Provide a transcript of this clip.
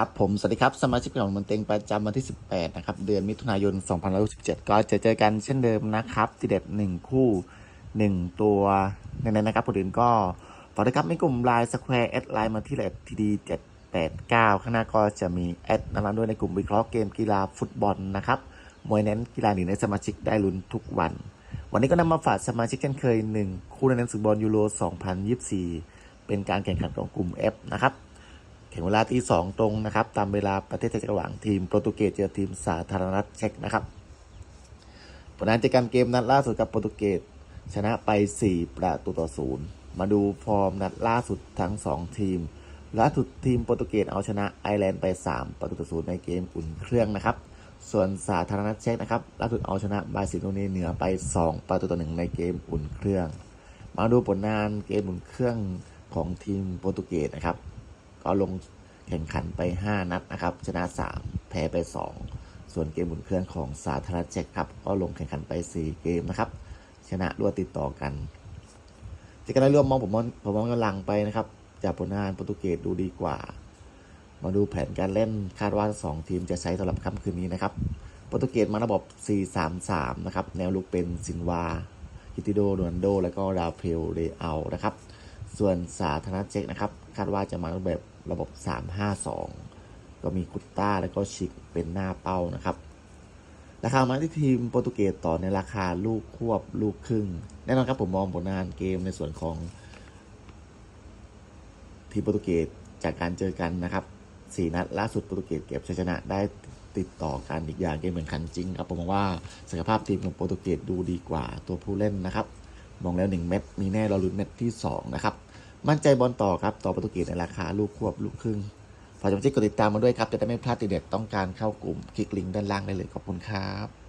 ครับผม สวัสดีครับ สมาชิกของมันเต็งประจำวันที่ 18 นะครับ เดือนมิถุนายน 2567 ก็จะเจอกันเช่นเดิมนะครับ ที่เด็ด 1 คู่ 1 ตัวในนั้นนะครับคนอื่นก็ฝากด้วยครับในกลุ่มไลน์สแควร์แอดไลน์มาที่เลททีดี789 ข้างหน้าก็จะมีแอดนะครับด้วยในกลุ่มวิเคราะห์เกมกีฬาฟุตบอลนะครับ มวยเน้นกีฬาหนึ่งในสมาชิกได้ลุ้นทุกวัน วันนี้ก็นำมาฝากสมาชิกเช่นเคย 1 คู่ในหนังสือบอลยูโร 2024 เป็นการแข่งขันของกลุ่ม F นะครับ แข่งเวลาที่ 2 ตรงนะครับ ตามเวลาประเทศไทยระหว่างทีมโปรตุเกสเจอทีมสาธารณรัฐเช็กนะครับผลงานจากการเกมนัดล่าสุดกับโปรตุเกสชนะไป 4 ประตูต่อศูนย์มาดูฟอร์มนัดล่าสุดทั้ง 2 ทีมล่าสุดทีมโปรตุเกสเอาชนะไอร์แลนด์ไป 3 ประตูต่อศูนย์ในเกมอุ่นเครื่องนะครับ ส่วนสาธารณรัฐเช็กนะครับล่าสุดเอาชนะบราซิลโนเนีเหนือไป 2 ประตูต่อหนึ่งในเกมอุ่นเครื่อง มาดูผลงานเกมอุ่นเครื่องของทีมโปรตุเกสนะครับ ก็ลง แข่งขันไป 5 นัดนะครับ ชนะ 3 แพ้ไป 2 ส่วนเกมบุนเครื่องของสาธารณเช็กครับ ก็ลงแข่งขันไป 4 เกมนะครับ ชนะรวดติดต่อกันจากการได้ร่วมมองผมมองผมมองกำลังไปนะครับ จากผลงานโปรตุเกสดูดีกว่า มาดูแผนการเล่นคาดว่า 2 ทีมจะใช้สำหรับค่ำคืนนี้นะครับ โปรตุเกสมาระบบ 4-3-3 นะครับ แนวลุกเป็นซินวากิติโดโดนันโด แล้วก็ราเพลเรอัลนะครับ ส่วนสาธารณเช็กนะครับ คาดว่าจะมารูปแบบ ระบบ 3-5-2 ก็มีคุตต้าแล้วก็ชิกเป็นหน้าเป้านะครับ ราคามาที่ทีมโปรตุเกสต่อในราคาลูกควบลูกครึ่ง แน่นอนครับผมมองผลงานเกมในส่วนของทีมโปรตุเกสจากการเจอกันนะครับสี่นัดล่าสุดโปรตุเกสเก็บชัยชนะได้ติดต่อกันอีกอย่างเกมเหมือนขันจริงครับผมมองว่าศักยภาพทีมของโปรตุเกสดูดีกว่าตัวผู้เล่นนะครับ มองแล้ว 1 เม็ดมีแน่เราลุ้นเม็ดที่ 2 นะครับ มั่นใจบอลต่อครับ ต่อโปรตุเกสในราคาลูกควบลูกครึ่งฝากจำชิกกดติดตามมาด้วยครับ จะได้ไม่พลาดติดเด็ดต้องการเข้ากลุ่มคลิกลิงก์ด้านล่างได้เลยขอบคุณครับ